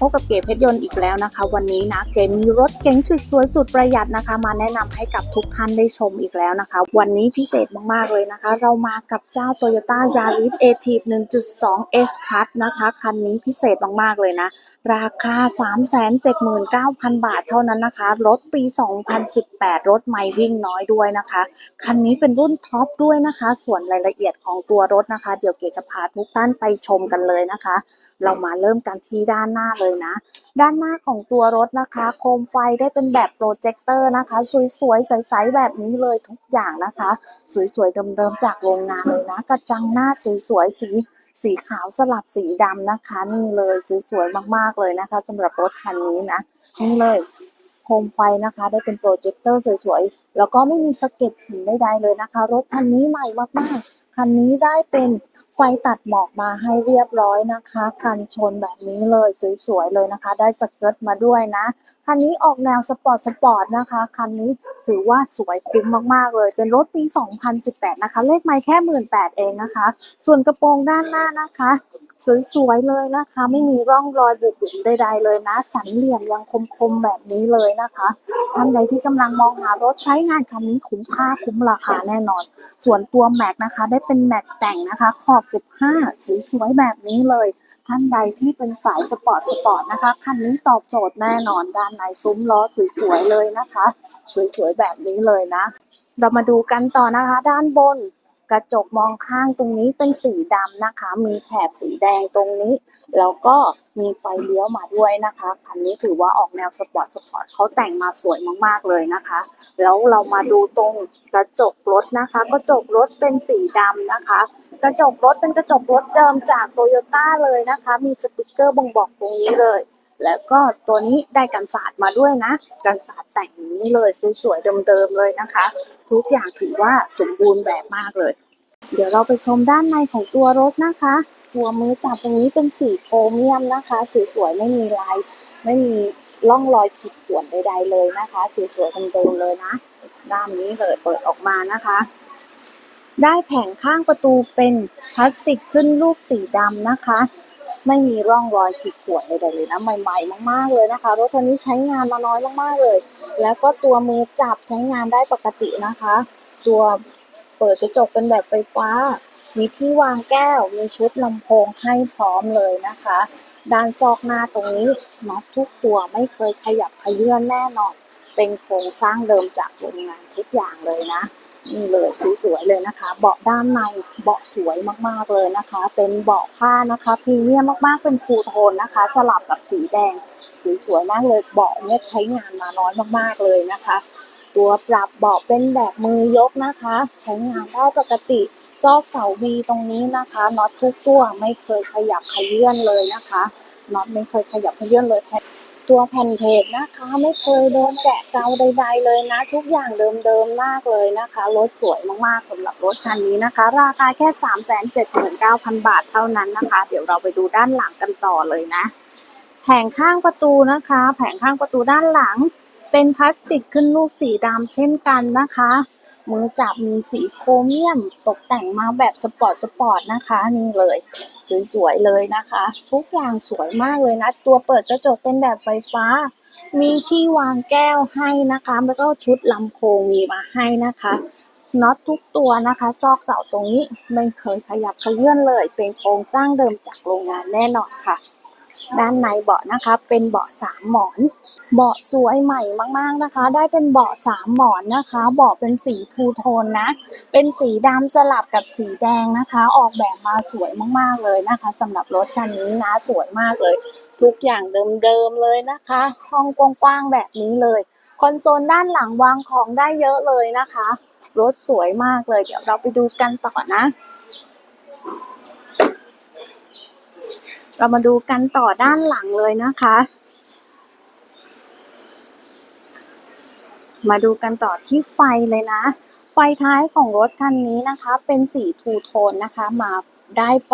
พบกับเก๋เพชรยนต์อีกแล้วนะคะ วันนี้นะเก๋มีรถเก๋งสุดสวยสุดประหยัดนะคะ มาแนะนำให้กับทุกท่านได้ชมอีกแล้วนะคะ วันนี้พิเศษมากๆเลยนะคะ เรามากับเจ้า Toyota Yaris a t i v 1.2 S Plus นะคะ คันนี้พิเศษมากๆเลยนะ ราคา 379,000 บาทเท่านั้นนะคะ รถปี 2018 รถใหม่วิ่งน้อยด้วยนะคะ คันนี้เป็นรุ่นท็อปด้วยนะคะ ส่วนรายละเอียดของตัวรถนะคะ เดี๋ยวเก๋จะพาทุกท่านไปชมกันเลยนะคะ เรามาเริ่มกันที่ด้านหน้าเลยนะ ด้านหน้าของตัวรถนะคะ โคมไฟได้เป็นแบบโปรเจคเตอร์นะคะ สวยๆ ใสๆ แบบนี้เลยทุกอย่างนะคะ สวยๆ เดิมๆ จากโรงงานเลยนะ กระจังหน้าสวยๆ สี สีขาวสลับสีดำนะคะ นี่เลยสวยๆมากๆเลยนะคะสำหรับรถคันนี้นะนี่เลยโคมไฟนะคะ ได้เป็นโปรเจคเตอร์สวยๆ แล้วก็ไม่มีสะเก็ดหินใดๆเลยนะคะ รถคันนี้ใหม่มากๆ คันนี้ได้เป็นไฟตัดหมอกมาให้เรียบร้อยนะคะ กันชนแบบนี้เลยสวยๆเลยนะคะ ได้สเกิร์ตมาด้วยนะ คันนี้ออกแนวสปอร์ตสปอร์ตนะคะ คันนี้ถือว่าสวยคุ้มมาก ๆ เลย เป็นรถปี 2018 นะคะ เลขไมล์แค่ 18,000 เองนะคะ ส่วนกระโปรงด้านหน้านะคะ สวย ๆ เลยนะคะ ไม่มีร่องรอยบุบหลุมใด ๆ เลยนะ สันเหลี่ยมยังคม ๆ แบบนี้เลยนะคะ ท่านใดที่กำลังมองหารถใช้งานคันนี้คุ้มค่าคุ้มราคาแน่นอน ส่วนตัวแม็กนะคะ ได้เป็นแม็กแต่งนะคะ ขอบ 15 สวย ๆ แบบนี้เลย ท่านใดที่เป็นสายสปอร์ตสปอร์ตนะคะ คันนี้ตอบโจทย์แน่นอนด้านในซุ้มล้อสวยๆเลยนะคะ สวยๆแบบนี้เลยนะ เรามาดูกันต่อนะคะ ด้านบนกระจกมองข้างตรงนี้เป็นสีดำนะคะ มีแถบสีแดงตรงนี้ แล้วก็มีไฟเลี้ยวมาด้วยนะคะคันนี้ถือว่าออกแนวสปอร์ตสปอร์ตเขาแต่งมาสวยมากๆเลยนะคะ แล้วเรามาดูตรงกระจกรถนะคะ กระจกรถเป็นสีดำนะคะ กระจกรถเป็นกระจกรถเดิมจากโตโยต้าเลยนะคะ มีสติกเกอร์บ่งบอกตรงนี้เลย แล้วก็ตัวนี้ได้กันศาสตร์มาด้วยนะ กันศาสตร์แต่งอย่างนี้เลยสวยๆเดิมๆเลยนะคะ ทุกอย่างถือว่าสมบูรณ์แบบมากเลย เดี๋ยวเราไปชมด้านในของตัวรถนะคะ ตัวมือจับตรงนี้เป็นสีโครเมียมนะคะสวยๆไม่มีลายไม่มีร่องรอยขีดข่วนใด ๆ เลยนะคะสวยๆเดิมๆเลยนะด้านนี้เลยเปิดออกมานะคะ ได้แผงข้างประตูเป็นพลาสติกขึ้นรูปสีดำนะคะ ไม่มีร่องรอยขีดข่วนใดๆเลยนะใหม่ๆมากๆเลยนะคะรถคันนี้ใช้งานมาน้อยมากๆเลย แล้วก็ตัวมือจับใช้งานได้ปกตินะคะ ตัวเปิดกระจกเป็นแบบไฟฟ้า มีที่วางแก้ว มีชุดลำโพงให้พร้อมเลยนะคะ ด้านซอกหน้าตรงนี้น็อตทุกตัวไม่เคยขยับขยื่นแน่นอน เป็นโครงสร้างเดิมจากโรงงานทุกอย่างเลยนะนี่เลยสวยๆเลยนะคะ เบาะด้านในเบาะสวยมากๆเลยนะคะ เป็นเบาะผ้านะคะพรีเมียมมากๆเป็นฟูโทนนะคะ สลับกับสีแดงสวยๆมากเลยเบาะเนี่ยใช้งานมาน้อยมากๆเลยนะคะ ตัวปรับเบาะเป็นแบบมือยกนะคะ ใช้งานได้ปกติ ซอกเสาวีตรงนี้นะคะน็อตทุกตัวไม่เคยขยับขยื่นเลยนะคะน็อตไม่เคยขยับขยื่นเลยแผ่นตัวแผ่นเพจนะคะ ไม่เคยโดนแกะเกาใด ๆ เลยนะ ทุกอย่างเดิมๆมากเลยนะคะรถสวยมากๆสำหรับรถคันนี้นะคะ ราคาแค่ 379,000 บาทเท่านั้นนะคะ เดี๋ยวเราไปดูด้านหลังกันต่อเลยนะ แผงข้างประตูนะคะ แผงข้างประตูด้านหลัง เป็นพลาสติกขึ้นรูปสีดำเช่นกันนะคะ มือจับมีสีโครเมียมตกแต่งมาแบบสปอร์ตสปอร์ตนะคะนี่เลยสวยๆเลยนะคะ ทุกอย่างสวยมากเลยนะ ตัวเปิดกระจกเป็นแบบไฟฟ้า มีที่วางแก้วให้นะคะ แล้วก็ชุดลำโพงมีมาให้นะคะน็อตทุกตัวนะคะ ซอกเสาตรงนี้ไม่เคยขยับขยื่นเลย เป็นโครงสร้างเดิมจากโรงงานแน่นอนค่ะ ด้านในเบาะนะคะ เป็นเบาะสามหมอน เบาะสวยใหม่มากๆนะคะ ได้เป็นเบาะสามหมอนนะคะ เบาะเป็นสีทูโทนนะ เป็นสีดำสลับกับสีแดงนะคะ ออกแบบมาสวยมากๆเลยนะคะสำหรับรถคันนี้นะสวยมากเลย ทุกอย่างเดิมๆเลยนะคะ ห้องกว้างๆแบบนี้เลยคอนโซลด้านหลังวางของได้เยอะเลยนะคะ รถสวยมากเลย เดี๋ยวเราไปดูกันต่อนะ เรามาดูกันต่อด้านหลังเลยนะคะ มาดูกันต่อที่ไฟเลยนะ ไฟท้ายของรถคันนี้นะคะ เป็นสีทูโทนนะคะ มาได้ไฟ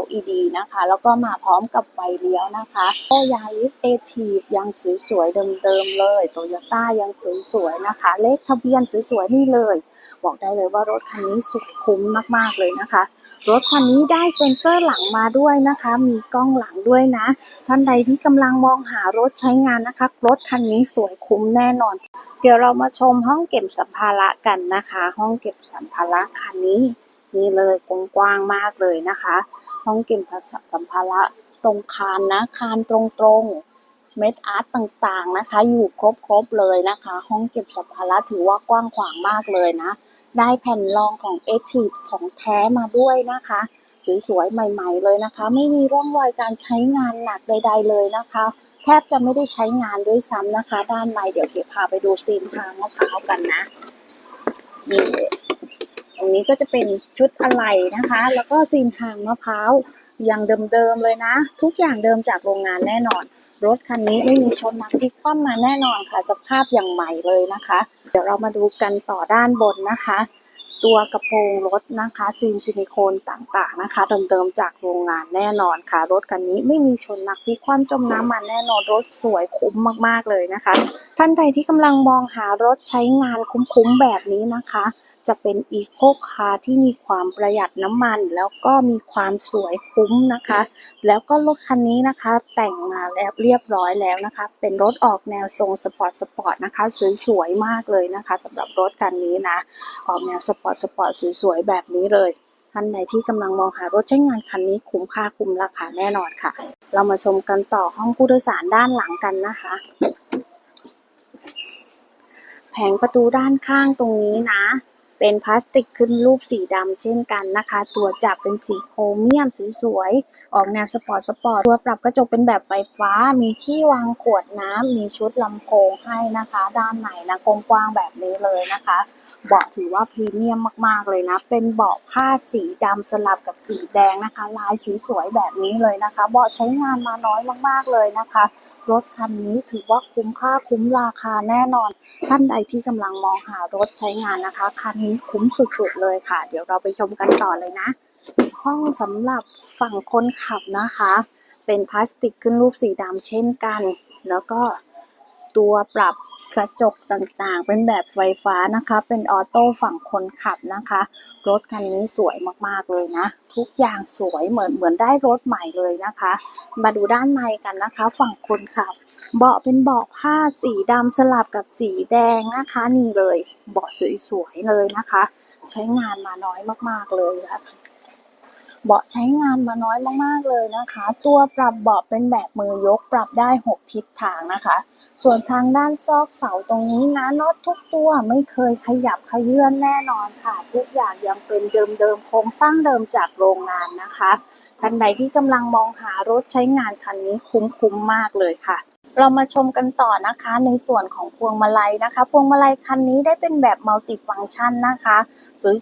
LED นะคะ แล้วก็มาพร้อมกับไฟเลี้ยวนะคะก็ยาริสเอทีฟยังสวยๆเดิมๆเลยโตโยต้ายังสวยๆนะคะ เลขทะเบียนสวยๆนี่เลย บอกได้เลยว่ารถคันนี้สุดคุ้มมากๆเลยนะคะ รถคันนี้ได้เซ็นเซอร์หลังมาด้วยนะคะ มีกล้องหลังด้วยนะ ท่านใดที่กำลังมองหารถใช้งานนะคะ รถคันนี้สวยคุ้มแน่นอน เดี๋ยวเรามาชมห้องเก็บสัมภาระกันนะคะ ห้องเก็บสัมภาระคันนี้นี่เลยกว้างมากเลยนะคะ ห้องเก็บสัมภาระตรงคานนะคานตรงๆเม็ดอาร์ตต่างๆนะคะ อยู่ครบๆเลยนะคะ ห้องเก็บสัมภาระถือว่ากว้างขวางมากเลยนะ ได้แผ่นรองของ a c t i v ของแท้มาด้วยนะคะ สวยๆ ใหม่ๆ เลยนะคะ ไม่มีร่องรอยการใช้งานหนักใด ๆ เลยนะคะ แทบจะไม่ได้ใช้งานด้วยซ้ำนะคะ ด้านในเดี๋ยวเก็บพาไปดูซีนทางมะพร้าวกันนะนี่ตรงนี้ก็จะเป็นชุดอะไหล่นะคะ แล้วก็ซีนทางมะพร้าว ย่างเดิมๆเลยนะ ทุกอย่างเดิมจากโรงงานแน่นอน รถคันนี้ไม่มีชนนักที่คว่ำมาแน่นอนค่ะ สภาพอย่างใหม่เลยนะคะ เดี๋ยวเรามาดูกันต่อด้านบนนะคะ ตัวกระโปรงรถนะคะซีนซิลิโคนต่างๆนะคะเดิมๆจากโรงงานแน่นอนค่ะ รถคันนี้ไม่มีชนนักที่คว่ำจมน้ำมันแน่นอนรถสวยคุ้มมากๆเลยนะคะ ท่านใดที่กำลังมองหารถใช้งานคุ้มๆแบบนี้นะคะ จะเป็นอีโคคาร์ที่มีความประหยัดน้ำมัน แล้วก็มีความสวยคุ้มนะคะ แล้วก็รถคันนี้นะคะแต่งมาแล้วเรียบร้อยแล้วนะคะ เป็นรถออกแนวทรงสปอร์ตสปอร์ตนะคะสวยๆมากเลยนะคะสำหรับรถคันนี้นะ ออกแนวสปอร์ตสปอร์ตสวยๆแบบนี้เลยท่านใดที่กำลังมองหารถใช้งานคันนี้คุ้มค่าคุ้มราคาแน่นอนค่ะ เรามาชมกันต่อห้องผู้โดยสารด้านหลังกันนะคะ แผงประตูด้านข้างตรงนี้นะ เป็นพลาสติกขึ้นรูปสีดำเช่นกันนะคะ ตัวจับเป็นสีโครเมียมสวยๆ ออกแนวสปอร์ตสปอร์ต ตัวปรับกระจกเป็นแบบไฟฟ้า มีที่วางขวดน้ำ มีชุดลำโพงให้นะคะ ด้านในนะกลมกว้างแบบนี้เลยนะคะ เบาะถือว่าพรีเมียมมากๆเลยนะ เป็นเบาะผ้าสีดำสลับกับสีแดงนะคะ ลายสีสวยแบบนี้เลยนะคะ เบาะใช้งานมาน้อยมากๆเลยนะคะ รถคันนี้ถือว่าคุ้มค่าคุ้มราคาแน่นอน ท่านใดที่กำลังมองหารถใช้งานนะคะ คันนี้คุ้มสุดๆเลยค่ะ เดี๋ยวเราไปชมกันต่อเลยนะ ห้องสำหรับฝั่งคนขับนะคะ เป็นพลาสติกขึ้นรูปสีดำเช่นกัน แล้วก็ตัวปรับ กระจกต่างๆ เป็นแบบไฟฟ้านะคะ เป็นออโต้ฝั่งคนขับนะคะ รถคันนี้สวยมากๆเลยนะ ทุกอย่างสวยเหมือนเหมือนได้รถใหม่เลยนะคะ มาดูด้านในกันนะคะ ฝั่งคนขับ เบาะเป็นเบาะผ้าสีดำสลับกับสีแดงนะคะ นี่เลย เบาะสวยๆเลยนะคะ ใช้งานมาน้อยมากๆเลยนะคะ เบาะใช้งานมาน้อยมากๆเลยนะคะ ตัวปรับเบาะเป็นแบบมือยกปรับได้ 6 ทิศทางนะคะ ส่วนทางด้านซอกเสาตรงนี้นะน็อตทุกตัวไม่เคยขยับขยื่นแน่นอนค่ะ ทุกอย่างยังเป็นเดิมๆโครงสร้างเดิมจากโรงงานนะคะท่านใดที่กำลังมองหารถใช้งานคันนี้คุ้มๆมากเลยค่ะเรามาชมกันต่อนะคะในส่วนของพวงมาลัยนะคะ พวงมาลัยคันนี้ได้เป็นแบบมัลติฟัง c t ชันนะคะ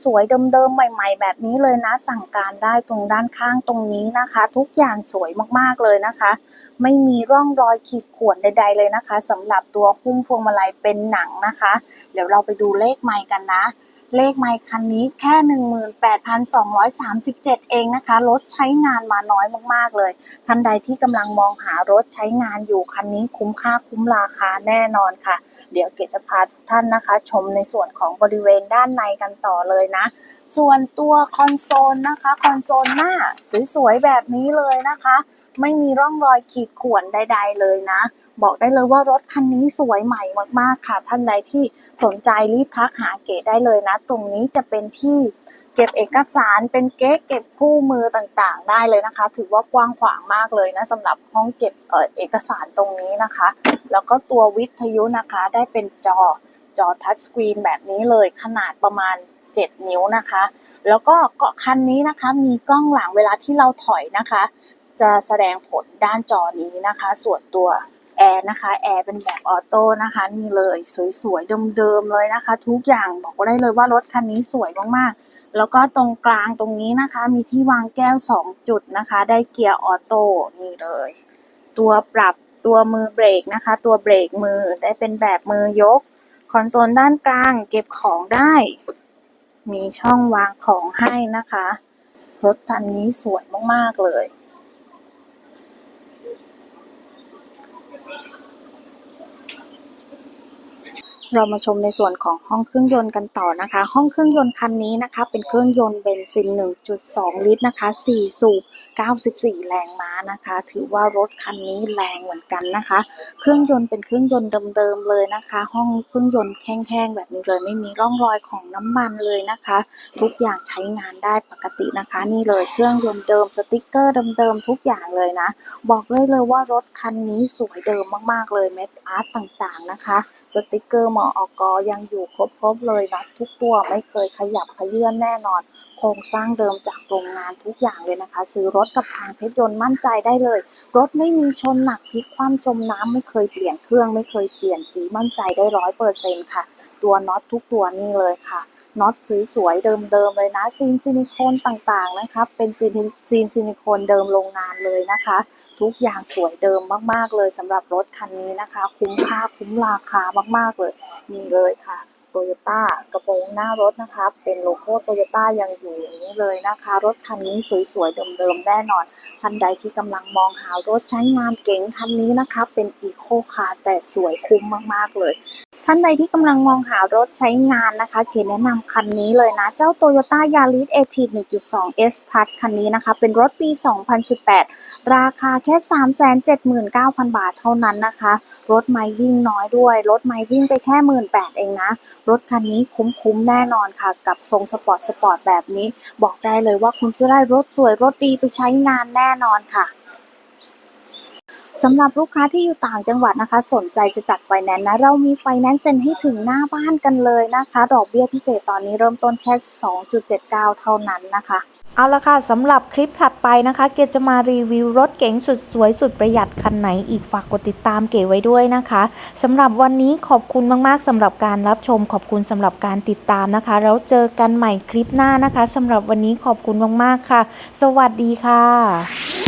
สวยๆ เดิมๆ ใหม่ๆ แบบนี้เลยนะ สั่งการได้ตรงด้านข้างตรงนี้นะคะ ทุกอย่างสวยมากๆเลยนะคะ ไม่มีร่องรอยขีดข่วนใด ๆ เลยนะคะสำหรับตัวหุ้มพวงมาลัยเป็นหนังนะคะ เดี๋ยวเราไปดูเลขไม้กันนะ เลขไมค์คันนี้แค่ 18,237 เองนะคะ รถใช้งานมาน้อยมาก ๆ เลย ท่านใดที่กำลังมองหารถใช้งานอยู่คันนี้คุ้มค่าคุ้มราคาแน่นอนค่ะ เดี๋ยวเกจะพาทุกท่านนะคะ ชมในส่วนของบริเวณด้านในกันต่อเลยนะ ส่วนตัวคอนโซลนะคะ คอนโซลหน้าสวยๆแบบนี้เลยนะคะ ไม่มีร่องรอยขีดข่วนใด ๆ เลยนะ บอกได้เลยว่ารถคันนี้สวยใหม่มากๆค่ะ ท่านใดที่สนใจรีบทักหาเก๋ได้เลยนะ ตรงนี้จะเป็นที่เก็บเอกสารเป็นเก๊กเก็บคู่มือต่างๆ ได้เลยนะคะ ถือว่ากว้างขวางมากเลยนะสำหรับห้องเก็บเอเอกสารตรงนี้นะคะ แล้วก็ตัววิทยุนะคะได้เป็นจอจอทัชสกรีนแบบนี้เลยขนาดประมาณ 7 นิ้วนะคะ แล้วก็เกาะคันนี้นะคะ มีกล้องหลังเวลาที่เราถอยนะคะ จะแสดงผลด้านจอนี้นะคะ ส่วนตัวแอร์นะคะแอร์เป็นแบบออโต้นะคะนี่เลยสวยๆเดิมๆเลยนะคะ ทุกอย่างบอกได้เลยว่ารถคันนี้สวยมากๆ แล้วก็ตรงกลางตรงนี้นะคะ มีที่วางแก้ว 2 จุดนะคะ ได้เกียร์ออโต้นี่เลย ตัวปรับตัวมือเบรกนะคะ ตัวเบรกมือได้เป็นแบบมือยก คอนโซลด้านกลางเก็บของได้ มีช่องวางของให้นะคะ รถคันนี้สวยมากๆเลย เรามาชมในส่วนของห้องเครื่องยนต์กันต่อนะคะ ห้องเครื่องยนต์คันนี้นะคะ เป็นเครื่องยนต์เบนซิน 1.2 ลิตรนะคะ 4 สูบ 94 แรงม้านะคะ ถือว่ารถคันนี้แรงเหมือนกันนะคะ เครื่องยนต์เป็นเครื่องยนต์เดิมๆเลยนะคะ ห้องเครื่องยนต์แห้งๆแบบนี้เลย ไม่มีร่องรอยของน้ำมันเลยนะคะ ทุกอย่างใช้งานได้ปกตินะคะ นี่เลยเครื่องยนต์เดิมสติ๊กเกอร์เดิมๆทุกอย่างเลยนะ บอกเลยเลยว่ารถคันนี้สวยเดิมมากๆเลยเม็ดอาร์ตต่างๆนะคะ สติกเกอร์มออกยังอยู่ครบๆเลยนะทุกตัวไม่เคยขยับขยื่นแน่นอน โครงสร้างเดิมจากโรงงานทุกอย่างเลยนะคะ ซื้อรถกับทางเพชรยนต์มั่นใจได้เลย รถไม่มีชนหนักพลิกคว่ำจมน้ำไม่เคยเปลี่ยนเครื่องไม่เคยเปลี่ยนสีมั่นใจได้ร้อยเปอร์เซ็นค่ะ ตัวน็อตทุกตัวนี่เลยค่ะ น็อตสวยๆเดิมๆเลยนะซีนซิลิโคนต่างๆนะคะเป็นซีนซีนซิลิโคนเดิมโรงงานเลยนะคะ ทุกอย่างสวยเดิมมากๆเลยสำหรับรถคันนี้นะคะ คุ้มค่าคุ้มราคามากๆเลยนี่เลยค่ะโตโยต้ากระโปรงหน้ารถนะคะเป็นโลโก้โตโยต้ายังอยู่อย่างนี้เลยนะคะ รถคันนี้สวยๆเดิมๆแน่นอนท่านใดที่กำลังมองหารถใช้งานเก๋งคันนี้นะคะ เป็นอีโคคาร์แต่สวยคุ้มมากๆเลย ท่านใดที่กำลังมองหารถใช้งานนะคะเขตแนะนำคันนี้เลยนะ เจ้า Toyota Yaris a t 1.2 S Plus คันนี้นะคะ เป็นรถปี 2018 ราคาแค่ 379,000 บาทเท่านั้นนะคะ รถไม่วิ่งน้อยด้วย รถไม่วิ่งไปแค่ 18,000เองนะ รถคันนี้คุ้มๆแน่นอนค่ะ กับทรงสปอร์ตสปอร์ตแบบนี้ บอกได้เลยว่าคุณจะได้รถสวยรถดีไปใช้งานแน่นอนค่ะ สำหรับลูกค้าที่อยู่ต่างจังหวัดนะคะ สนใจจะจัดไฟแนนซ์นะ เรามีไฟแนนซ์เซ็นให้ถึงหน้าบ้านกันเลยนะคะ ดอกเบี้ยพิเศษตอนนี้เริ่มต้นแค่ 2.79 เท่านั้นนะคะ เอาละค่ะสำหรับคลิปถัดไปนะคะ เกจะมารีวิวรถเก๋งสุดสวยสุดประหยัดคันไหนอีกฝากกดติดตามเก๋ไว้ด้วยนะคะสำหรับวันนี้ขอบคุณมากๆสำหรับการรับชม ขอบคุณสำหรับการติดตามนะคะ แล้วเจอกันใหม่คลิปหน้านะคะสำหรับวันนี้ขอบคุณมากๆค่ะ สวัสดีค่ะ